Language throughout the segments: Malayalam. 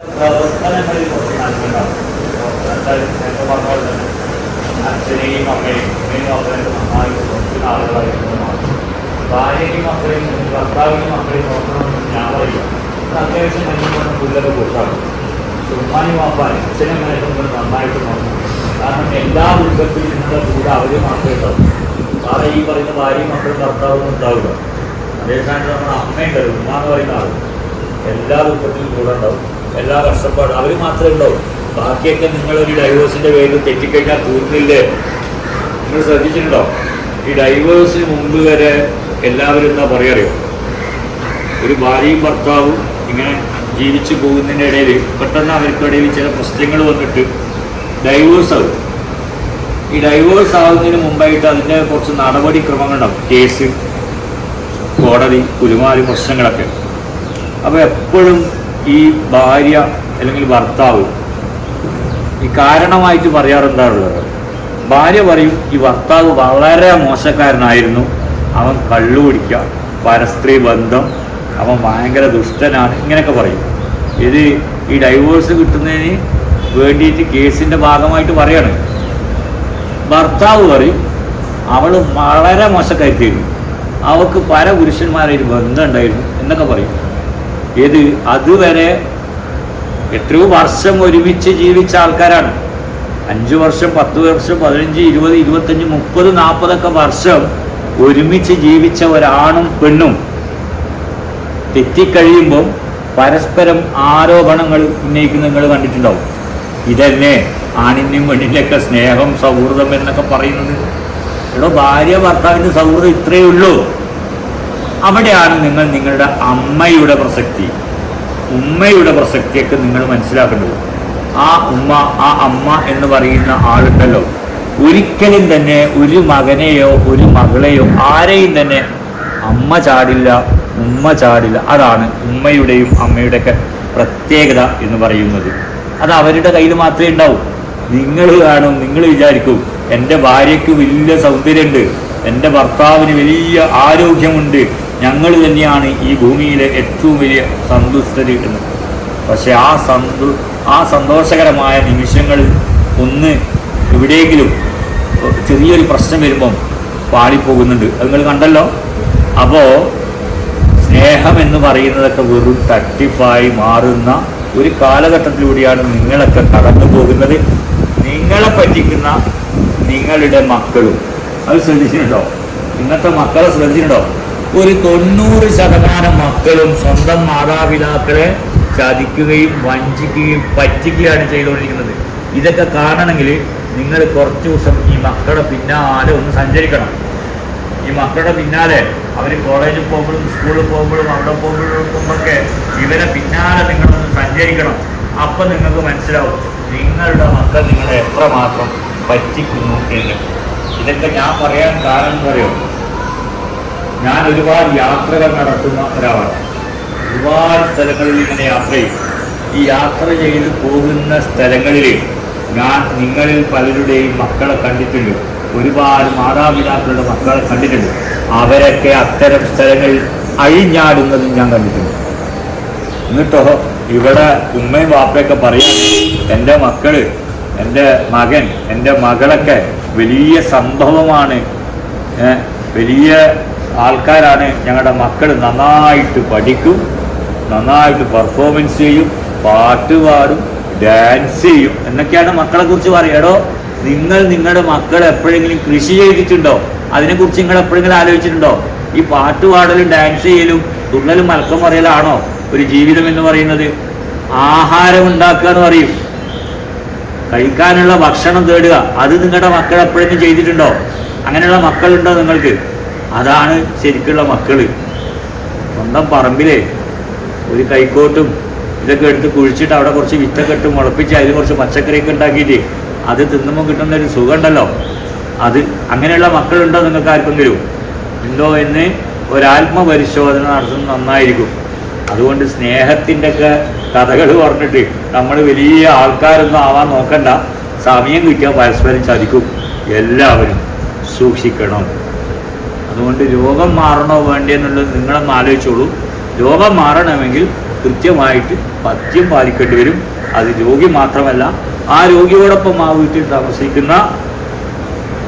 പ്രവർത്തനങ്ങളിൽ കുറച്ച് തന്നെ അച്ഛനെയും അമ്മയും അമ്മയും മക്കളെയും നന്നായിട്ട് നോക്കുന്ന ആളുകളായിരുന്നു ഭാര്യയും മക്കളെയും ഭർത്താവിനും മക്കളെയും ഞാൻ പറയും അത് അത്യാവശ്യം നന്മ പുല്ലൊക്കെ കൊടുക്കാറുണ്ട് ഉമ്മാനും വാപ്പാനും അച്ഛനും അമ്മയും നന്നായിട്ട് നോക്കണം എല്ലാ ദുഃഖത്തിലും നിങ്ങളുടെ കൂടെ അവർ മാത്രമേ ഉണ്ടാവും കാരണം ഈ ഉണ്ടാവില്ല അതേസമയം നമ്മുടെ അമ്മയുണ്ടല്ലോ ഉമ്മ എന്ന് പറയുന്ന ആൾ എല്ലാ ദുഃഖത്തിലും കൂടെ ഉണ്ടാവും. എല്ലാ കഷ്ടപ്പാടും. അവർ മാത്രമേ ഉണ്ടാവും ബാക്കിയൊക്കെ നിങ്ങളൊരു ഡൈവേഴ്സിന്റെ പേരിൽ തെറ്റിക്കഴിഞ്ഞാൽ തീർന്നില്ലേ? നിങ്ങൾ ശ്രദ്ധിച്ചിട്ടുണ്ടോ? ഈ ഡൈവേഴ്സിന് മുമ്പ് വരെ എല്ലാവരും എന്താ പറയാറിയോ ഒരു ഭാര്യയും ഭർത്താവും ഇങ്ങനെ ജീവിച്ചു പോകുന്നതിന്റെ ഇടയിൽ പെട്ടെന്ന് അവർക്കിടയിൽ ചില പ്രശ്നങ്ങൾ വന്നിട്ട് ഡൈവേഴ്സ് ആകും ഈ ഡൈവേഴ്സ് ആകുന്നതിന് മുമ്പായിട്ട് അതിന്റെ കുറച്ച് നടപടിക്രമങ്ങളുണ്ടാവും കേസ് കോടതി കുലുമാരി പ്രശ്നങ്ങളൊക്കെ. അപ്പോൾ എപ്പോഴും ഈ ഭാര്യ അല്ലെങ്കിൽ ഭർത്താവ് ഈ കാരണമായിട്ട് പറയാറെന്താണുള്ളത് ഭാര്യ പറയും ഈ ഭർത്താവ് വളരെ മോശക്കാരനായിരുന്നു. അവൻ കള്ളു കുടിക്കുക പരസ്ത്രീ ബന്ധം അവൻ ഭയങ്കര ദുഷ്ടനാണ് ഇങ്ങനെയൊക്കെ പറയും. ഇത് ഈ ഡൈവോഴ്സ് കിട്ടുന്നതിന് വേണ്ടിയിട്ട് കേസിന്റെ ഭാഗമായിട്ട് പറയാണ്. ഭർത്താവ് പറയും അവൾ വളരെ മോശക്കാരിയായിരുന്നു. അവൾക്ക് പല പുരുഷന്മാരായിട്ട് ബന്ധം ഉണ്ടായിരുന്നു എന്നൊക്കെ പറയും. ഏത് അതുവരെ എത്രയോ വർഷം ഒരുമിച്ച് ജീവിച്ച ആൾക്കാരാണ്. അഞ്ച് വർഷം പത്ത് വർഷം പതിനഞ്ച് ഇരുപത് ഇരുപത്തഞ്ച് മുപ്പത് നാൽപ്പതൊക്കെ വർഷം ഒരുമിച്ച് ജീവിച്ച ഒരാണും പെണ്ണും തെറ്റിക്കഴിയുമ്പം പരസ്പരം ആരോപണങ്ങൾ ഉന്നയിക്കുന്ന നിങ്ങൾ കണ്ടിട്ടുണ്ടാവും. ഇതന്നെ ആണിന്റെയും പെണ്ണിന്റെയൊക്കെ സ്നേഹം സൗഹൃദം എന്നൊക്കെ പറയുന്നത്. എടോ ഭാര്യ ഭർത്താവിന്റെ സൗഹൃദം ഇത്രയേ ഉള്ളൂ. അവിടെയാണ് നിങ്ങൾ നിങ്ങളുടെ അമ്മയുടെ പ്രസക്തി. ഉമ്മയുടെ പ്രസക്തിയൊക്കെ നിങ്ങൾ മനസ്സിലാക്കേണ്ടത്. ആ ഉമ്മ ആ അമ്മ എന്ന് പറയുന്ന ആളുണ്ടല്ലോ. ഒരിക്കലും തന്നെ ഒരു മകനെയോ ഒരു മകളെയോ ആരെയും തന്നെ അമ്മ ചാടില്ല ഉമ്മ ചാടില്ല. അതാണ് ഉമ്മയുടെയും അമ്മയുടെയൊക്കെ പ്രത്യേകത എന്ന് പറയുന്നത്. അത് അവരുടെ കയ്യിൽ മാത്രമേ ഉണ്ടാവും. നിങ്ങൾ കാണും നിങ്ങൾ വിചാരിക്കും എന്റെ ഭാര്യയ്ക്ക് വലിയ സൗന്ദര്യമുണ്ട് എന്റെ ഭർത്താവിന് വലിയ ആരോഗ്യമുണ്ട് ഞങ്ങൾ തന്നെയാണ് ഈ ഭൂമിയിലെ ഏറ്റവും വലിയ സന്തുഷ്ടര് എന്ന്. പക്ഷെ ആ സന്തു ആ സന്തോഷകരമായ നിമിഷങ്ങളിൽ ഒന്ന് എവിടെയെങ്കിലും ചെറിയൊരു പ്രശ്നം വരുമ്പം പാളിപ്പോകുന്നുണ്ട്. അത് നിങ്ങൾ കണ്ടല്ലോ? അപ്പോൾ സ്നേഹം എന്ന് പറയുന്നതൊക്കെ വെറും തട്ടിപ്പായി മാറുന്ന ഒരു കാലഘട്ടത്തിലൂടെയാണ് നിങ്ങളൊക്കെ കടന്നു പോകുന്നത്. നിങ്ങളെ പറ്റിക്കുന്ന നിങ്ങളുടെ മക്കളും. അത് ശ്രദ്ധിച്ചിട്ടുണ്ടോ? ഇന്നത്തെ മക്കളെ ശ്രദ്ധിച്ചിട്ടുണ്ടോ? ഒരു തൊണ്ണൂറ് ശതമാനം മക്കളും സ്വന്തം മാതാപിതാക്കളെ ചതിക്കുകയും വഞ്ചിക്കുകയും പറ്റിക്കുകയാണ് ചെയ്തുകൊണ്ടിരിക്കുന്നത്. ഇതൊക്കെ കാണണമെങ്കിൽ നിങ്ങൾ കുറച്ച് ദിവസം ഈ മക്കളുടെ പിന്നാലെ ഒന്ന് സഞ്ചരിക്കണം. ഈ മക്കളുടെ പിന്നാലെ അവർ കോളേജിൽ പോകുമ്പോഴും സ്കൂളിൽ പോകുമ്പോഴും അവിടെ പോകുമ്പോഴൊക്കെ ഇവരെ പിന്നാലെ നിങ്ങളൊന്ന് സഞ്ചരിക്കണം. അപ്പം നിങ്ങൾക്ക് മനസ്സിലാവും നിങ്ങളുടെ മക്കൾ നിങ്ങളെ എത്രമാത്രം പറ്റിക്കുന്നു എന്ന്. ഇതൊക്കെ ഞാൻ പറയാൻ കാരണം പറയോ ഞാൻ ഒരുപാട് യാത്രകൾ നടത്തുന്ന ഒരാളാണ്. ഒരുപാട് സ്ഥലങ്ങളിൽ ഇങ്ങനെ യാത്ര ചെയ്യും. ഈ യാത്ര ചെയ്ത് പോകുന്ന സ്ഥലങ്ങളിൽ ഞാൻ നിങ്ങളിൽ പലരുടെയും മക്കളെ കണ്ടിട്ടുണ്ട്. ഒരുപാട് മാതാപിതാക്കളുടെ മക്കളെ കണ്ടിട്ടുണ്ട്. അവരൊക്കെ അത്തരം സ്ഥലങ്ങളിൽ അഴിഞ്ഞാടുന്നതും ഞാൻ കണ്ടിട്ടുണ്ട്. എന്നിട്ടോ ഇവിടെ ഉമ്മയും വാപ്പയൊക്കെ പറയും എന്റെ മക്കൾ എന്റെ മകൻ എന്റെ മകളൊക്കെ വലിയ സംഭവമാണ് വലിയ ആൾക്കാരാണ് ഞങ്ങളുടെ മക്കൾ നന്നായിട്ട് പഠിക്കും നന്നായിട്ട് പെർഫോമൻസ് ചെയ്യും പാട്ട് പാടും ഡാൻസ് ചെയ്യും. എന്നൊക്കെയാണ് മക്കളെ കുറിച്ച് പറയടോ നിങ്ങൾ നിങ്ങളുടെ മക്കൾ എപ്പോഴെങ്കിലും കൃഷി ചെയ്തിട്ടുണ്ടോ? അതിനെക്കുറിച്ച് നിങ്ങൾ എപ്പോഴെങ്കിലും ആലോചിച്ചിട്ടുണ്ടോ? ഈ പാട്ട് പാടലും ഡാൻസ് ചെയ്യലും തുള്ളലും മലക്കം പറയലാണോ ഒരു ജീവിതം എന്ന് പറയുന്നത്? ആഹാരം ഉണ്ടാക്കുക എന്ന് പറയും. കഴിക്കാനുള്ള ഭക്ഷണം തേടുക. അത് നിങ്ങളുടെ മക്കൾ എപ്പോഴെങ്കിലും ചെയ്തിട്ടുണ്ടോ? അങ്ങനെയുള്ള മക്കളുണ്ടോ നിങ്ങൾക്ക്? അതാണ് ശരിക്കുള്ള മക്കൾ. സ്വന്തം പറമ്പിലെ ഒരു കൈക്കോട്ടും ഇതൊക്കെ എടുത്ത് കുഴിച്ചിട്ട് അവിടെ കുറച്ച് വിത്തൊക്കെ ഇട്ട് മുളപ്പിച്ച് അതിൽ കുറച്ച് പച്ചക്കറിയൊക്കെ ഉണ്ടാക്കിയിട്ട് അത് തിന്നുമ്പോൾ കിട്ടുന്ന ഒരു സുഖമുണ്ടല്ലോ. അത് അങ്ങനെയുള്ള മക്കളുണ്ടോ നിങ്ങൾക്ക് ആർക്കെങ്കിലും? ഉണ്ടോ എന്ന് ഒരാത്മപരിശോധന നടത്തുന്നത് നന്നായിരിക്കും. അതുകൊണ്ട് സ്നേഹത്തിന്റെ ഒക്കെ കഥകൾ പറഞ്ഞിട്ട് നമ്മൾ വലിയ ആൾക്കാരൊന്നും ആവാൻ നോക്കണ്ട. സമയം കിട്ടിയാൽ പരസ്പരം ചതിക്കും. എല്ലാവരും സൂക്ഷിക്കണം. അതുകൊണ്ട് രോഗം മാറണോ വേണ്ടെന്നുള്ളത് നിങ്ങളൊന്ന് ആലോചിച്ചോളൂ. രോഗം മാറണമെങ്കിൽ കൃത്യമായിട്ട് പഥ്യം പാലിക്കേണ്ടി വരും. അത് രോഗി മാത്രമല്ല ആ രോഗിയോടൊപ്പം ആ വീട്ടിൽ താമസിക്കുന്ന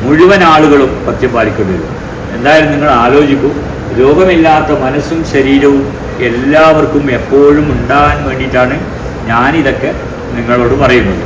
മുഴുവൻ ആളുകളും പഥ്യം പാലിക്കേണ്ടി വരും. എന്തായാലും നിങ്ങൾ ആലോചിക്കൂ രോഗമില്ലാത്ത മനസ്സും ശരീരവും എല്ലാവർക്കും എപ്പോഴും ഉണ്ടാകാൻ വേണ്ടിയിട്ടാണ് ഞാനിതൊക്കെ നിങ്ങളോട് പറയുന്നത്.